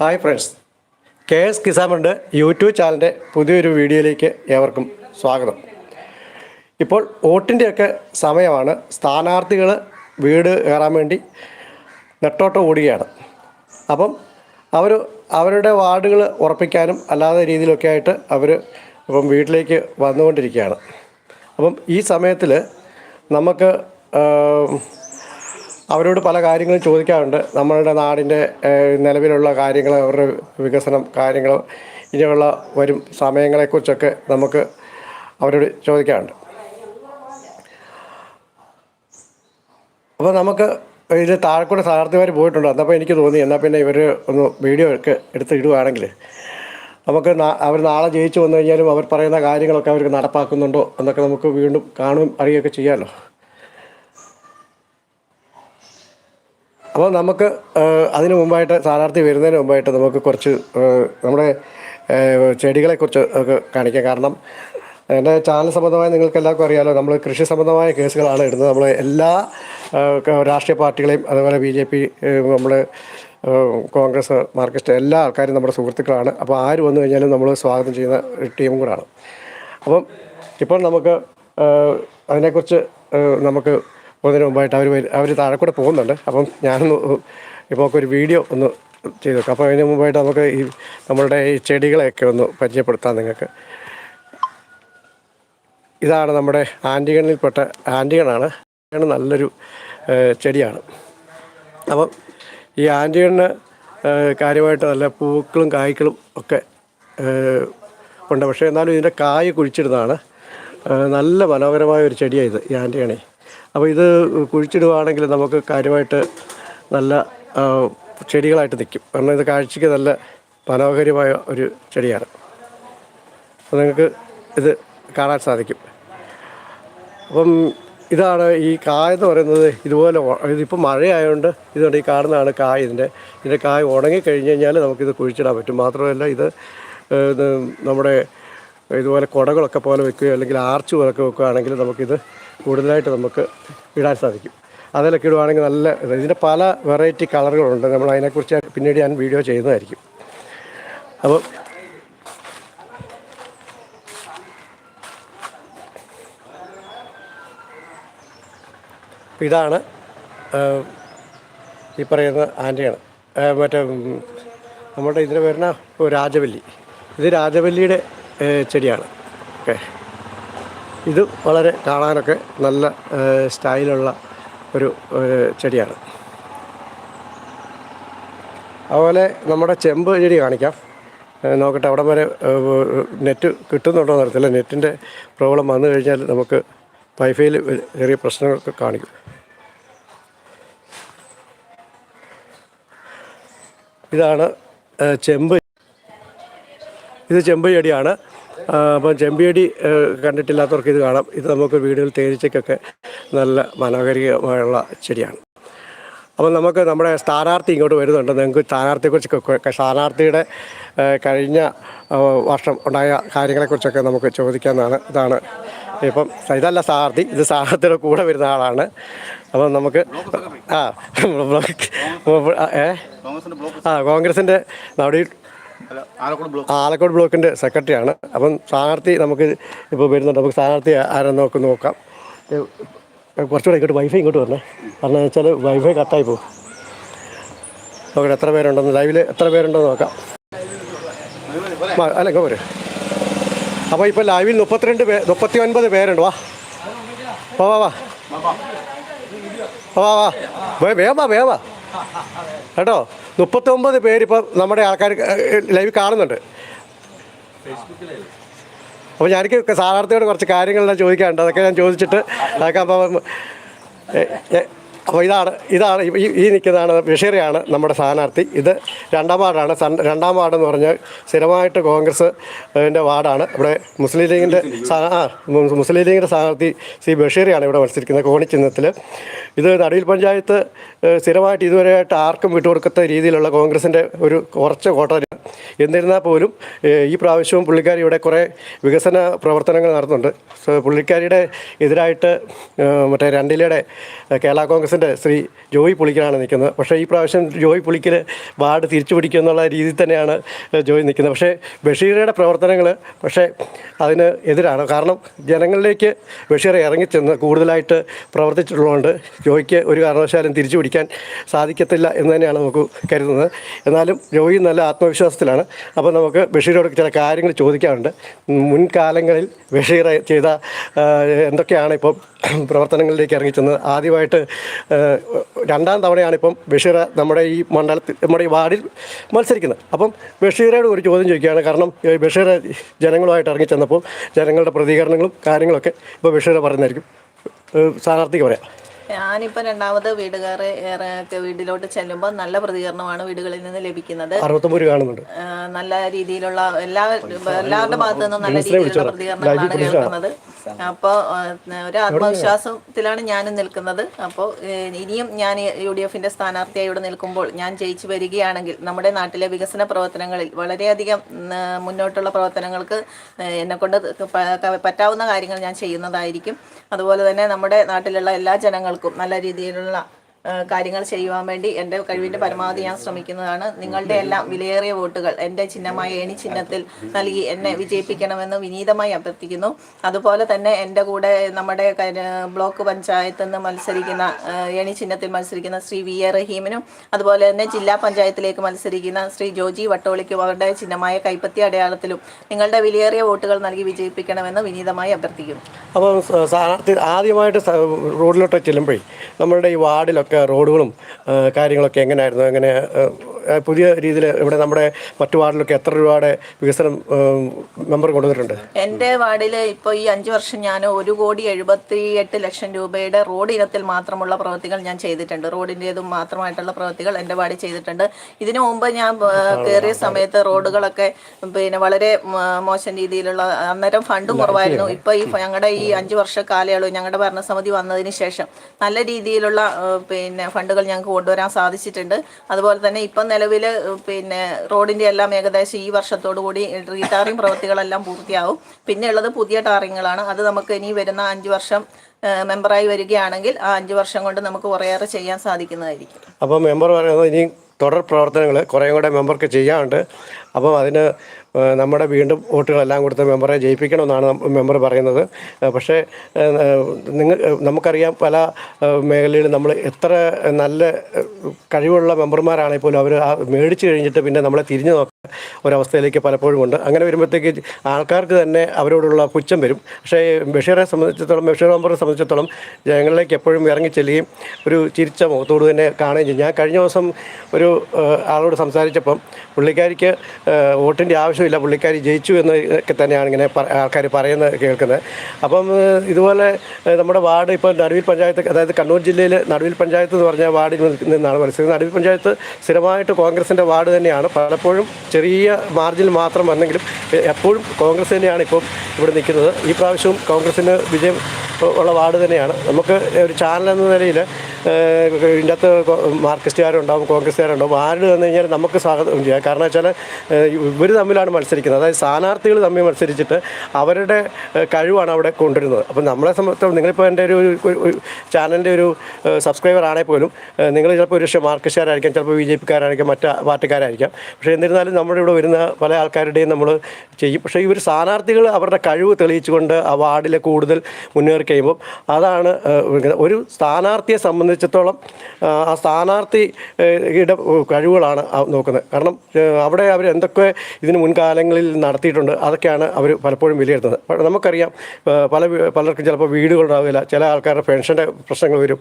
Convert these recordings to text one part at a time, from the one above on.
Hi friends K S കിസാമിന്റെ YouTube ചാനലിന്റെ പുതിയൊരു വീഡിയോയിലേക്ക് ഏവർക്കും സ്വാഗതം. ഇപ്പോൾ വോട്ടിന്റെയൊക്കെ സമയമാണ്. സ്ഥാനാർത്ഥികൾ വീട് കയറാൻ വേണ്ടി നെട്ടോട്ടം ഓടുകയാണ്. അപ്പം അവർ അവരുടെ വാർഡുകൾ ഉറപ്പിക്കാനും അല്ലാതെ രീതിയിലൊക്കെ ആയിട്ട് അവർ ഇപ്പം വീട്ടിലേക്ക് വന്നുകൊണ്ടിരിക്കുകയാണ്. അപ്പം ഈ സമയത്തിൽ നമുക്ക് അവരോട് പല കാര്യങ്ങളും ചോദിക്കാറുണ്ട്. നമ്മളുടെ നാടിന്റെ നിലവിലുള്ള കാര്യങ്ങൾ അവരുടെ വികസനം കാര്യങ്ങൾ ഇനിയുള്ള വരും സമയങ്ങളെക്കുറിച്ചൊക്കെ നമുക്ക് അവരോട് ചോദിക്കാറുണ്ട്. അപ്പോൾ നമുക്ക് ഇത് താഴെക്കൂടെ സ്ഥാനാർത്ഥിമാർ പോയിട്ടുണ്ട്? എന്നപ്പോൾ എനിക്ക് തോന്നി. എന്നാൽ പിന്നെ ഇവർ ഒന്ന് വീഡിയോ ഒക്കെ എടുത്ത് ഇടുകയാണെങ്കിൽ നമുക്ക് അവർ നാളെ ജയിച്ചു വന്നു കഴിഞ്ഞാലും അവർ പറയുന്ന കാര്യങ്ങളൊക്കെ അവർക്ക് നടപ്പാക്കുന്നുണ്ടോ എന്നൊക്കെ നമുക്ക് വീണ്ടും കാണുകയും അറിയുകയൊക്കെ ചെയ്യാമല്ലോ. അപ്പോൾ നമുക്ക് അതിനു മുമ്പായിട്ട് സ്ഥാനാർത്ഥി വരുന്നതിന് മുമ്പായിട്ട് നമുക്ക് കുറച്ച് നമ്മുടെ ചെടികളെക്കുറിച്ച് ഒക്കെ കാണിക്കാം. കാരണം എന്റെ ചാനൽ സംബന്ധമായി നിങ്ങൾക്ക് എല്ലാവർക്കും അറിയാമല്ലോ നമ്മൾ കൃഷി സംബന്ധമായ കേസുകളാണ് ഇടുന്നത്. നമ്മൾ എല്ലാ രാഷ്ട്രീയ പാർട്ടികളെയും അതുപോലെ ബി ജെ പി നമ്മൾ കോൺഗ്രസ് മാർക്സിസ്റ്റ് എല്ലാ ആൾക്കാരും നമ്മുടെ സുഹൃത്തുക്കളാണ്. അപ്പോൾ ആര് വന്നു കഴിഞ്ഞാലും നമ്മൾ സ്വാഗതം ചെയ്യുന്ന ടീമും കൂടാണ്. അപ്പം ഇപ്പോൾ നമുക്ക് അതിനെക്കുറിച്ച് നമുക്ക് പോകുന്നതിന് മുമ്പായിട്ട് അവർ അവർ താഴെ കൂടെ പോകുന്നുണ്ട്. അപ്പം ഞാനൊന്ന് ഇപ്പോൾ ഒക്കെ ഒരു വീഡിയോ ഒന്ന് ചെയ്ത് നോക്കാം അപ്പോൾ അതിന് മുമ്പായിട്ട് നമുക്ക് ഈ നമ്മളുടെ ഈ ചെടികളെയൊക്കെ ഒന്ന് പരിചയപ്പെടുത്താം നിങ്ങൾക്ക്. ഇതാണ് നമ്മുടെ ആന്റിഗണിൽപ്പെട്ട ആന്റിഗണാണ് നല്ലൊരു ചെടിയാണ്. അപ്പം ഈ ആന്റിഗണിന് കാര്യമായിട്ട് നല്ല പൂക്കളും കായ്ക്കളും ഒക്കെ ഉണ്ട്. പക്ഷേ എന്നാലും ഇതിന്റെ കായ കുഴിച്ചിടുന്നതാണ്. നല്ല മനോഹരമായ ഒരു ചെടിയാണ് ഇത് ഈ ആന്റിഗണി അപ്പോൾ ഇത് കുഴിച്ചിടുവാണെങ്കിൽ നമുക്ക് കാര്യമായിട്ട് നല്ല ചെടികളായിട്ട് നിൽക്കും. കാരണം ഇത് കാഴ്ചയ്ക്ക് നല്ല മനോഹരമായ ഒരു ചെടിയാണ്. അപ്പോൾ നിങ്ങൾക്ക് ഇത് കാണാൻ സാധിക്കും. അപ്പം ഇതാണ് ഈ കായ എന്ന് പറയുന്നത് ഇതുപോലെ ഇതിപ്പോൾ മഴയായതുകൊണ്ട് ഇതുകൊണ്ട് ഈ കാണുന്നതാണ് കായ ഇതിന്റെ. ഇതിന്റെ കായ ഉണങ്ങി കഴിഞ്ഞ് കഴിഞ്ഞാൽ നമുക്കിത് കുഴിച്ചിടാൻ പറ്റും. മാത്രമല്ല ഇത് നമ്മുടെ ഇതുപോലെ കുടകളൊക്കെ പോലെ വെക്കുകയോ അല്ലെങ്കിൽ ആർച്ച് പോലൊക്കെ വെക്കുകയാണെങ്കിൽ നമുക്കിത് കൂടുതലായിട്ട് നമുക്ക് ഇടാൻ സാധിക്കും. അതിലൊക്കെ ഇടുവാണെങ്കിൽ നല്ല ഇത്. ഇതിന്റെ പല വെറൈറ്റി കളറുകളുണ്ട്. നമ്മൾ അതിനെക്കുറിച്ച് പിന്നീട് ഞാൻ വീഡിയോ ചെയ്യുന്നതായിരിക്കും. അപ്പോൾ അപ്പം ഇതാണ് ഈ പറയുന്ന ആന്റിയാണ് മറ്റേ നമ്മുടെ ഇതിന് വരുന്ന രാജവല്ലി. ഇത് രാജവല്ലിയുടെ ചെടിയാണ്. ഓക്കെ. ഇത് വളരെ കാണാനൊക്കെ നല്ല സ്റ്റൈലുള്ള ഒരു ചെടിയാണ്. അതുപോലെ നമ്മുടെ ചെമ്പ് ചെടി കാണിക്കാം. നോക്കട്ടെ അവിടെ വരെ നെറ്റ് കിട്ടുന്നുണ്ടോ എന്ന് അറിയത്തില്ല. നെറ്റിന്റെ പ്രോബ്ലം വന്നു കഴിഞ്ഞാൽ നമുക്ക് വൈഫൈയിൽ ചെറിയ പ്രശ്നങ്ങളൊക്കെ കാണിക്കും. ഇതാണ് ചെമ്പ്. ഇത് ചെമ്പ് ചെടിയാണ്. അപ്പം ചെമ്പിയടി കണ്ടിട്ടില്ലാത്തവർക്ക് ഇത് കാണാം. ഇത് നമുക്ക് വീടുകളിൽ തേനീച്ചയ്ക്കൊക്കെ നല്ല മനോഹരികമായുള്ള ചെടിയാണ്. അപ്പം നമുക്ക് നമ്മുടെ സ്ഥാനാർത്ഥി ഇങ്ങോട്ട് വരുന്നുണ്ട്. നിങ്ങൾക്ക് സ്ഥാനാർത്ഥിയെക്കുറിച്ചൊക്കെ സ്ഥാനാർത്ഥിയുടെ കഴിഞ്ഞ വർഷം ഉണ്ടായ കാര്യങ്ങളെക്കുറിച്ചൊക്കെ നമുക്ക് ചോദിക്കാമെന്നാണ് ഇതാണ് ഇപ്പം ഇതല്ല സ്ഥാനാർത്ഥി ഇത് സ്ഥാനാർത്ഥിയുടെ കൂടെ വരുന്ന ആളാണ്. അപ്പം നമുക്ക് ആ ഏ? ആ കോൺഗ്രസിന്റെ അല്ല, ആലക്കോട് ബ്ലോക്ക്. ആലക്കോട് ബ്ലോക്കിന്റെ സെക്രട്ടറിയാണ്. അപ്പം സ്ഥാനാർത്ഥി നമുക്ക് ഇപ്പോൾ വരുന്നുണ്ട്. നമുക്ക് സ്ഥാനാർത്ഥി ആരെന്ന് നോക്ക് നോക്കാം. കുറച്ചുകൂടെ ഇങ്ങോട്ട് വൈഫൈ ഇങ്ങോട്ട് വരണേ. കാരണം വെച്ചാൽ വൈഫൈ കട്ടായി പോകും. നോക്കട്ടെ എത്ര പേരുണ്ടെന്ന്. ലൈവിൽ എത്ര പേരുണ്ടെന്ന് നോക്കാം. അല്ല ഇങ്ങോ പോരെ. അപ്പോൾ ഇപ്പോൾ ലൈവിൽ മുപ്പത്തിരണ്ട് പേ മുപ്പത്തി ഒൻപത് പേരുണ്ട്. വാ. വാ വാ വാ. വാ വാ വേ. വേഗം വാ വേഗം വാ. കേട്ടോ? മുപ്പത്തൊമ്പത് പേരിപ്പോൾ നമ്മുടെ ആൾക്കാർ ലൈവ് കാണുന്നുണ്ട്. അപ്പോൾ ഞാനെനിക്ക് സ്ഥാനാർത്ഥിയോട് കുറച്ച് കാര്യങ്ങളെല്ലാം ചോദിക്കാനുണ്ട്. അതൊക്കെ ഞാൻ ചോദിച്ചിട്ട് അതൊക്കെ അപ്പം അപ്പോൾ ഇതാണ് ഇതാണ് ഈ നിൽക്കുന്നതാണ് ബഷീറിയാണ് നമ്മുടെ സ്ഥാനാർത്ഥി. ഇത് രണ്ടാം വാർഡാണ്. രണ്ടാം വാർഡ് എന്ന് പറഞ്ഞാൽ സ്ഥിരമായിട്ട് കോൺഗ്രസ് ന്റെ വാർഡാണ്. ഇവിടെ മുസ്ലിം ലീഗിന്റെ ആ മുസ്ലിം ലീഗിന്റെ സ്ഥാനാർത്ഥി സി ബഷീറിയാണ് ഇവിടെ മത്സരിക്കുന്നത് കോണി ചിഹ്നത്തിൽ. ഇത് നടുവിൽ പഞ്ചായത്ത് സ്ഥിരമായിട്ട് ഇതുവരെയായിട്ട് ആർക്കും വിട്ടുകൊടുക്കാത്ത രീതിയിലുള്ള കോൺഗ്രസിന്റെ ഒരു കുറച്ച് കോട്ട എന്നിരുന്നാൽ പോലും ഈ പ്രാവശ്യവും പുള്ളിക്കാരി ഇവിടെ കുറേ വികസന പ്രവർത്തനങ്ങൾ നടത്തുന്നുണ്ട്. പുള്ളിക്കാരിയുടെ എതിരായിട്ട് മറ്റേ രണ്ടിലയുടെ കേരള കേരള കോൺഗ്രസിന്റെ ശ്രീ ജോയി പുളിക്കലാണ് നിൽക്കുന്നത്. പക്ഷേ ഈ പ്രാവശ്യം ജോയി പുളിക്കൽ വാർഡ് തിരിച്ചു പിടിക്കുക എന്നുള്ള രീതിയിൽ തന്നെയാണ് ജോയി നിൽക്കുന്നത്. പക്ഷേ ബഷീറയുടെ പ്രവർത്തനങ്ങൾ പക്ഷേ അതിന് എതിരാണ്. കാരണം ജനങ്ങളിലേക്ക് ബഷീർ ഇറങ്ങിച്ചെന്ന് കൂടുതലായിട്ട് പ്രവർത്തിച്ചിട്ടുള്ളതുകൊണ്ട് ജോയിക്ക് ഒരു കാരണവശാലും തിരിച്ചു പിടിക്കാൻ സാധിക്കത്തില്ല എന്ന് തന്നെയാണ് നമുക്ക് കരുതുന്നത്. എന്നാലും ജോയി നല്ല ആത്മവിശ്വാസത്തിലാണ്. അപ്പോൾ നമുക്ക് ബഷീറോട് ചില കാര്യങ്ങൾ ചോദിക്കാറുണ്ട്. മുൻകാലങ്ങളിൽ ബഷീർ ചെയ്ത എന്തൊക്കെയാണ് ഇപ്പോൾ പ്രവർത്തനങ്ങളിലേക്ക് ഇറങ്ങിച്ചെന്നത് ആദ്യമായിട്ട് രണ്ടാം തവണയാണ് ഇപ്പം ബഷീർ നമ്മുടെ ഈ മണ്ഡലത്തിൽ നമ്മുടെ ഈ വാർഡിൽ മത്സരിക്കുന്നത്. അപ്പം ബഷീറോട് ഒരു ചോദ്യം ചോദിക്കുകയാണ്. കാരണം ബഷീർ ജനങ്ങളുമായിട്ട് ഇറങ്ങി ചെന്നപ്പോൾ ജനങ്ങളുടെ പ്രതികരണങ്ങളും കാര്യങ്ങളൊക്കെ ഇപ്പോൾ ബഷീർ പറയുന്നതായിരിക്കും. സ്ഥാനാർത്ഥിക്ക് പറയാം. ഞാനിപ്പോൾ രണ്ടാമത് വീടുകാരെ ഏറെ വീട്ടിലോട്ട് ചെല്ലുമ്പോൾ നല്ല പ്രതികരണമാണ് വീടുകളിൽ നിന്ന് ലഭിക്കുന്നത്. കാണുന്നുണ്ട്. നല്ല രീതിയിലുള്ള എല്ലാ എല്ലാവരുടെ ഭാഗത്തു നിന്നും നല്ല രീതിയിലുള്ള പ്രതികരണങ്ങളാണ് കേൾക്കുന്നത്. അപ്പോൾ ഒരു ആത്മവിശ്വാസത്തിലാണ് ഞാനും നിൽക്കുന്നത്. അപ്പോൾ ഇനിയും ഞാൻ യു ഡി എഫിന്റെ സ്ഥാനാർത്ഥിയായി ഇവിടെ നിൽക്കുമ്പോൾ ഞാൻ ജയിച്ചു വരികയാണെങ്കിൽ നമ്മുടെ നാട്ടിലെ വികസന പ്രവർത്തനങ്ങളിൽ വളരെയധികം മുന്നോട്ടുള്ള പ്രവർത്തനങ്ങൾക്ക് എന്നെ കൊണ്ട് പറ്റാവുന്ന കാര്യങ്ങൾ ഞാൻ ചെയ്യുന്നതായിരിക്കും. അതുപോലെ തന്നെ നമ്മുടെ നാട്ടിലുള്ള എല്ലാ ജനങ്ങൾക്കും നല്ല രീതിയിലുള്ള കാര്യങ്ങൾ ചെയ്യുവാൻ വേണ്ടി എന്റെ കഴിവിന്റെ പരമാവധി ഞാൻ ശ്രമിക്കുന്നതാണ്. നിങ്ങളുടെ എല്ലാം വിലയേറിയ വോട്ടുകൾ എന്റെ ചിഹ്നമായ എണി ചിഹ്നത്തിൽ നൽകി എന്നെ വിജയിപ്പിക്കണമെന്ന് വിനീതമായി അഭ്യർത്ഥിക്കുന്നു. അതുപോലെ തന്നെ എന്റെ കൂടെ നമ്മുടെ ബ്ലോക്ക് പഞ്ചായത്തിൽ നിന്ന് മത്സരിക്കുന്ന ഏണി ചിഹ്നത്തിൽ മത്സരിക്കുന്ന ശ്രീ വി എ റഹീമിനും അതുപോലെ തന്നെ ജില്ലാ പഞ്ചായത്തിലേക്ക് മത്സരിക്കുന്ന ശ്രീ ജോജി വട്ടോളിക്കും അവരുടെ ചിഹ്നമായ കൈപ്പത്തി അടയാളത്തിലും നിങ്ങളുടെ വിലയേറിയ വോട്ടുകൾ നൽകി വിജയിപ്പിക്കണമെന്ന് വിനീതമായി അഭ്യർത്ഥിക്കുന്നു. അപ്പം സ- സ്ഥാനാർത്ഥി ആദ്യമായിട്ട് റോഡിലോട്ട് ചെല്ലുമ്പോഴേ നമ്മുടെ ഈ വാർഡിലൊക്കെ റോഡുകളും ആ, കാര്യങ്ങളൊക്കെ എങ്ങനെയായിരുന്നു എങ്ങനെ പുതിയ രീതിയിൽ ഇവിടെ നമ്മുടെ മറ്റു വാർഡിലൊക്കെ എത്ര രൂപയുടെ വികസനം മെമ്പർ കൊണ്ടുവന്നിട്ടുണ്ട്? എന്റെ വാർഡിൽ ഇപ്പോൾ ഈ അഞ്ച് വർഷം ഞാൻ ഒരു കോടി എഴുപത്തി എട്ട് ലക്ഷം രൂപയുടെ റോഡ് ഇനത്തിൽ മാത്രമുള്ള പ്രവൃത്തികൾ ഞാൻ ചെയ്തിട്ടുണ്ട്. റോഡിന്റെതും മാത്രമായിട്ടുള്ള പ്രവൃത്തികൾ എന്റെ വാർഡിൽ ചെയ്തിട്ടുണ്ട്. ഇതിനു മുമ്പ് ഞാൻ കയറിയ സമയത്ത് റോഡുകളൊക്കെ പിന്നെ വളരെ മോശം രീതിയിലുള്ള അന്നേരം ഫണ്ടും കുറവായിരുന്നു. ഇപ്പോൾ ഈ ഞങ്ങളുടെ ഈ അഞ്ച് വർഷ കാലയളവ് ഞങ്ങളുടെ ഭരണസമിതി വന്നതിന് ശേഷം നല്ല രീതിയിലുള്ള പിന്നെ ഫണ്ടുകൾ ഞങ്ങൾക്ക് കൊണ്ടുവരാൻ സാധിച്ചിട്ടുണ്ട്. അതുപോലെ തന്നെ ഇപ്പം നിലവിൽ പിന്നെ റോഡിന്റെ എല്ലാം ഏകദേശം ഈ വർഷത്തോടു കൂടി റീടാറിംഗ് പ്രവൃത്തികളെല്ലാം പൂർത്തിയാവും. പിന്നെ ഉള്ളത് പുതിയ ടാറിങ്ങുകളാണ്. അത് നമുക്ക് ഇനി വരുന്ന അഞ്ച് വർഷം മെമ്പറായി വരികയാണെങ്കിൽ ആ അഞ്ച് വർഷം കൊണ്ട് നമുക്ക് കുറേയേറെ ചെയ്യാൻ സാധിക്കുന്നതായിരിക്കും. അപ്പോൾ മെമ്പർ പറയുന്നത് ഇനി തുടർ പ്രവർത്തനങ്ങൾ കുറേ കൂടെ മെമ്പർക്ക് ചെയ്യാനുണ്ട്. അപ്പം അതിന് നമ്മുടെ വീണ്ടും വോട്ടുകളെല്ലാം കൊടുത്ത് മെമ്പറെ ജയിപ്പിക്കണമെന്നാണ് മെമ്പർ പറയുന്നത്. പക്ഷേ നിങ്ങൾ നമുക്കറിയാം പല മേഖലയിലും നമ്മൾ എത്ര നല്ല കഴിവുള്ള മെമ്പർമാരാണെങ്കിൽ പോലും അവർ ആ മേടിച്ച് കഴിഞ്ഞിട്ട് പിന്നെ നമ്മളെ തിരിഞ്ഞു നോക്കാൻ ഒരവസ്ഥയിലേക്ക് പലപ്പോഴും ഉണ്ട്. അങ്ങനെ വരുമ്പോഴത്തേക്ക് ആൾക്കാർക്ക് തന്നെ അവരോടുള്ള പുച്ഛം വരും. പക്ഷേ ബഷീറെ സംബന്ധിച്ചിടത്തോളം ബഷീർ മെമ്പറെ സംബന്ധിച്ചിടത്തോളം ജനങ്ങളിലേക്ക് എപ്പോഴും ഇറങ്ങി ചെല്ലുകയും ഒരു ചിരിച്ച മുഖത്തോട് തന്നെ കാണുകയും ചെയ്യും. ഞാൻ കഴിഞ്ഞ ദിവസം ഒരു ആളോട് സംസാരിച്ചപ്പം പുള്ളിക്കാരിക്ക് വോട്ടിന്റെ ആവശ്യമില്ല പുള്ളിക്കാരി ജയിച്ചു എന്നൊക്കെ തന്നെയാണ് ഇങ്ങനെ ആൾക്കാർ പറയുന്നത് കേൾക്കുന്നത്. അപ്പം ഇതുപോലെ നമ്മുടെ വാർഡ് ഇപ്പോൾ നടുവിൽ പഞ്ചായത്ത് അതായത് കണ്ണൂർ ജില്ലയിൽ നടുവിൽ പഞ്ചായത്ത് എന്ന് പറഞ്ഞ വാർഡിൽ നിന്നാണ് മത്സരിക്കുന്നത്. നടുവിൽ പഞ്ചായത്ത് സ്ഥിരമായിട്ട് കോൺഗ്രസിന്റെ വാർഡ് തന്നെയാണ്. പലപ്പോഴും ചെറിയ മാർജിൻ മാത്രം വന്നെങ്കിലും എപ്പോഴും കോൺഗ്രസ് തന്നെയാണ് ഇപ്പം ഇവിടെ നിൽക്കുന്നത്. ഈ പ്രാവശ്യവും കോൺഗ്രസിന് വിജയം ഉള്ള വാർഡ് തന്നെയാണ്. നമുക്ക് ഒരു ചാനൽ എന്ന നിലയിൽ ഇതിന്റെ അകത്ത് മാർക്സിസ്റ്റുകാരുണ്ടാവും കോൺഗ്രസ്സുകാരുണ്ടാവും ആരുടെ വന്നു കഴിഞ്ഞാൽ നമുക്ക് സ്വാഗതം ചെയ്യാം. കാരണം വെച്ചാൽ ഇവർ തമ്മിലാണ് മത്സരിക്കുന്നത്. അതായത് സ്ഥാനാർത്ഥികൾ തമ്മിൽ മത്സരിച്ചിട്ട് അവരുടെ കഴിവാണ് അവിടെ കൊണ്ടുവരുന്നത്. അപ്പം നമ്മളെ സംബന്ധിച്ചിടത്തോളം നിങ്ങളിപ്പോൾ എന്റെ ഒരു ചാനലിന്റെ ഒരു സബ്സ്ക്രൈബർ ആണെങ്കിൽ പോലും നിങ്ങൾ ചിലപ്പോൾ ഒരു മാർക്സിസ്റ്റുകാരായിരിക്കാം ചിലപ്പോൾ ബി ജെ പിക്കാരായിരിക്കാം മറ്റ് പാർട്ടിക്കാരായിരിക്കാം. പക്ഷേ എന്നിരുന്നാലും നമ്മുടെ ഇവിടെ വരുന്ന പല ആൾക്കാരുടെയും നമ്മൾ ചെയ്യും. പക്ഷേ ഇവർ സ്ഥാനാർത്ഥികൾ അവരുടെ കഴിവ് തെളിയിച്ചുകൊണ്ട് ആ വാർഡിൽ കൂടുതൽ മുന്നേറി കഴിയുമ്പോൾ അതാണ് ഒരു സ്ഥാനാർത്ഥിയെ സംബന്ധിച്ചിടത്തോളം ആ, സ്ഥാനാർത്ഥിയുടെ കഴിവുകളാണ് നോക്കുന്നത്. കാരണം അവിടെ അവർ എന്തൊക്കെ ഇതിന് മുൻകാലങ്ങളിൽ നടത്തിയിട്ടുണ്ട് അതൊക്കെയാണ് അവർ പലപ്പോഴും വിലയിരുത്തുന്നത്. നമുക്കറിയാം പല പലർക്കും ചിലപ്പോൾ വീടുകളുണ്ടാവില്ല ചില ആൾക്കാരുടെ പെൻഷന്റെ പ്രശ്നങ്ങൾ വരും.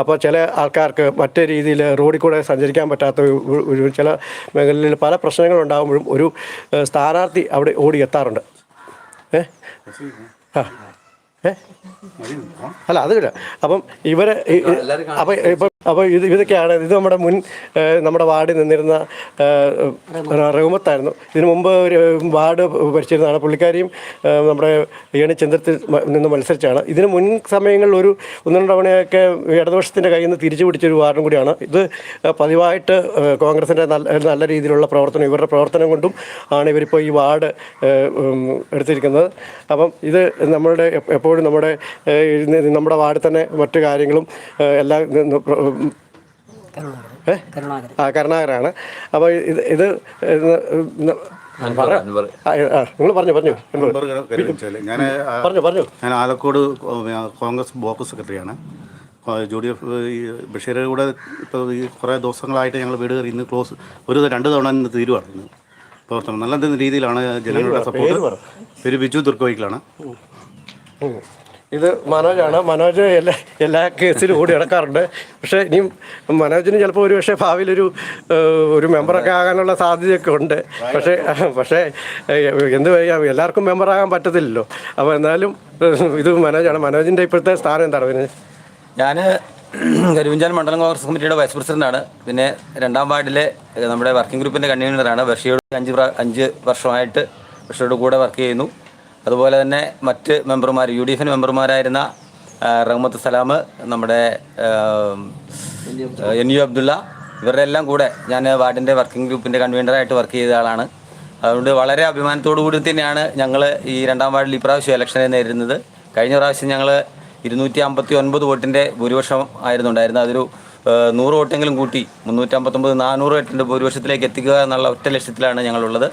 അപ്പോൾ ചില ആൾക്കാർക്ക് മറ്റേ രീതിയിൽ റോഡിൽ കൂടെ സഞ്ചരിക്കാൻ പറ്റാത്ത ഒരു- ചില മേഖലയിൽ പല പ്രശ്നങ്ങളുണ്ടാകുമ്പോഴും ഒരു സ്ഥാനാർത്ഥി അവിടെ ഓടി എത്താറുണ്ട്. ഏ? ആ. ഏ? അല്ല അത് കിട്ടാം. അപ്പം ഇവരെ അപ്പം ഇപ്പം അപ്പോൾ ഇത് ഇതൊക്കെയാണ്. ഇത് നമ്മുടെ മുൻ നമ്മുടെ വാർഡിൽ നിന്നിരുന്ന റഹ്മത്തായിരുന്നു. ഇതിനു മുമ്പ് ഒരു വാർഡ് ഭരിച്ചിരുന്നതാണ് പുള്ളിക്കാരിയും നമ്മുടെ ഏണി ചന്ദ്രത്തിൽ നിന്ന് മത്സരിച്ചാണ്. ഇതിന് മുൻ സമയങ്ങളിൽ ഒരു ഒന്ന് രണ്ടവണയൊക്കെ ഇടതുപക്ഷത്തിന്റെ കയ്യിൽ നിന്ന് തിരിച്ചു പിടിച്ചൊരു വാർഡും കൂടിയാണ്. ഇത് പതിവായിട്ട് കോൺഗ്രസിന്റെ നല്ല നല്ല രീതിയിലുള്ള പ്രവർത്തനം ഇവരുടെ പ്രവർത്തനം കൊണ്ടും ആണ് ഇവരിപ്പോൾ ഈ വാർഡ് എടുത്തിരിക്കുന്നത്. അപ്പം ഇത് നമ്മളുടെ എപ്പ- എപ്പോഴും നമ്മുടെ നമ്മുടെ വാർഡിൽ തന്നെ മറ്റു കാര്യങ്ങളും എല്ലാം ആ കരുണാകരാണ് അപ്പോൾ ഇത് ഇത് നിങ്ങൾ പറഞ്ഞു പറഞ്ഞു ഞാൻ പറഞ്ഞു പറഞ്ഞു. ഞാൻ ആലക്കോട് കോൺഗ്രസ് ബ്ലോക്ക് സെക്രട്ടറിയാണ്. ജു ഡി എഫ് ഈ ബഷീറുടെ കൂടെ ഇപ്പോൾ ഈ കുറേ ദിവസങ്ങളായിട്ട് ഞങ്ങൾ വീട് കയറി ഇന്ന് ക്ലോസ് ഒരു രണ്ട് തവണ ഇന്ന് തീരുവാണ് പ്രവർത്തനം. നല്ല രീതിയിലാണ് ജനങ്ങളുടെ സപ്പോർട്ട്. പേര് ബിജു ദുർഗോയിക്കലാണ്. ഇത് മനോജാണ്. മനോജ് എല്ലാ എല്ലാ കേസിലും ഓടി നടക്കാറുണ്ട്. പക്ഷേ ഇനിയും മനോജിന് ചിലപ്പോൾ ഒരു പക്ഷേ ഭാവിയിലൊരു ഒരു മെമ്പറൊക്കെ ആകാനുള്ള സാധ്യതയൊക്കെ ഉണ്ട്. പക്ഷേ പക്ഷേ എന്ത് എല്ലാവർക്കും മെമ്പറാകാൻ പറ്റത്തില്ലല്ലോ. അപ്പോൾ എന്നാലും ഇത് മനോജാണ്. മനോജിന്റെ ഇപ്പോഴത്തെ സ്ഥാനം എന്താണ്? പിന്നെ ഞാൻ കരുവഞ്ചാൻ മണ്ഡലം കോൺഗ്രസ് കമ്മിറ്റിയുടെ വൈസ് പ്രസിഡന്റാണ്. പിന്നെ രണ്ടാം വാർഡിലെ നമ്മുടെ വർക്കിംഗ് ഗ്രൂപ്പിന്റെ കൺവീനറാണ്. ബഷീർ അഞ്ച് അഞ്ച് വർഷമായിട്ട് ബഷീറുടെ കൂടെ വർക്ക് ചെയ്യുന്നു. അതുപോലെ തന്നെ മറ്റ് മെമ്പർമാർ യു ഡി എഫിന് മെമ്പർമാരായിരുന്ന റഹ്മത്ത് സലാം നമ്മുടെ എൻ യു അബ്ദുള്ള ഇവരുടെ എല്ലാം കൂടെ ഞാൻ വാർഡിന്റെ വർക്കിംഗ് ഗ്രൂപ്പിന്റെ കൺവീനറായിട്ട് വർക്ക് ചെയ്ത ആളാണ്. അതുകൊണ്ട് വളരെ അഭിമാനത്തോടു കൂടി തന്നെയാണ് ഞങ്ങൾ ഈ രണ്ടാം വാർഡിൽ ഇപ്രാവശ്യം ഇലക്ഷനെ നേരിടുന്നത്. കഴിഞ്ഞ പ്രാവശ്യം ഞങ്ങൾ ഇരുന്നൂറ്റി അമ്പത്തി ഒൻപത് വോട്ടിന്റെ ഭൂരിപക്ഷം ആയിരുന്നു ഉണ്ടായിരുന്നത്. അതൊരു നൂറ് വോട്ടെങ്കിലും കൂട്ടി മുന്നൂറ്റമ്പത്തൊമ്പത് നാനൂറ് വോട്ടിന്റെ ഭൂരിപക്ഷത്തിലേക്ക് എത്തിക്കുക എന്നുള്ള ഒറ്റ ലക്ഷ്യത്തിലാണ് ഞങ്ങളുള്ളത്.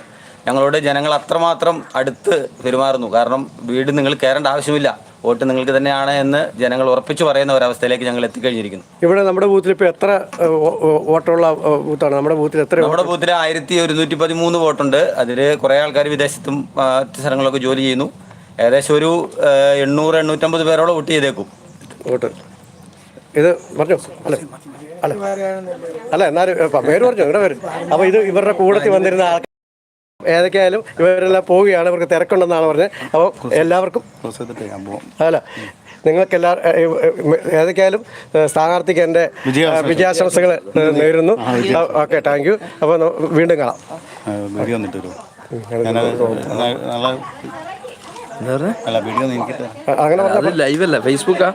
ഞങ്ങളോട് ജനങ്ങൾ അത്രമാത്രം അടുത്ത് പെരുമാറുന്നു. കാരണം വീട് നിങ്ങൾ കയറേണ്ട ആവശ്യമില്ല. വോട്ട് നിങ്ങൾക്ക് തന്നെയാണ് എന്ന് ജനങ്ങൾ ഉറപ്പിച്ചു പറയുന്ന ഒരവസ്ഥയിലേക്ക് ഞങ്ങൾ എത്തിക്കഴിഞ്ഞിരിക്കുന്നു. ഇവിടെ നമ്മുടെ ബൂത്തിൽ ഇപ്പോൾ എത്ര വോട്ടുള്ള ബൂത്താണ്? നമ്മുടെ ബൂത്തിൽ എത്ര നമ്മുടെ ബൂത്തിൽ ആയിരത്തി ഒരുന്നൂറ്റി പതിമൂന്ന് വോട്ടുണ്ട്. അതിൽ കുറേ ആൾക്കാർ വിദേശത്തും മറ്റ് സ്ഥലങ്ങളിലൊക്കെ ജോലി ചെയ്യുന്നു. ഏകദേശം ഒരു എണ്ണൂറ് എണ്ണൂറ്റമ്പത് പേരോളം വോട്ട് ചെയ്തേക്കും. വോട്ട്? ഇത് പറഞ്ഞു? അല്ലേ. അല്ല. അല്ല എന്നാലും പേര് പറഞ്ഞു? ഇവിടെ പേര് അപ്പോൾ ഇത് ഇവരുടെ കൂടത്തിൽ വന്നിരുന്ന ആൾക്കാർ ഏതൊക്കെയായാലും ഇവരെല്ലാം പോവുകയാണ്. ഇവർക്ക് തിരക്കുണ്ടെന്നാണ് പറഞ്ഞത്. അപ്പോൾ എല്ലാവർക്കും അല്ല നിങ്ങൾക്ക് എല്ലാ ഏതൊക്കെയായാലും സ്ഥാനാർത്ഥിക്ക് എന്റെ വിജയാശംസകൾ. നേരുന്നു. ഓക്കെ താങ്ക് യു അപ്പോൾ വീണ്ടും കാണാം. അങ്ങനെ ലൈവല്ല ഫേസ്ബുക്കാ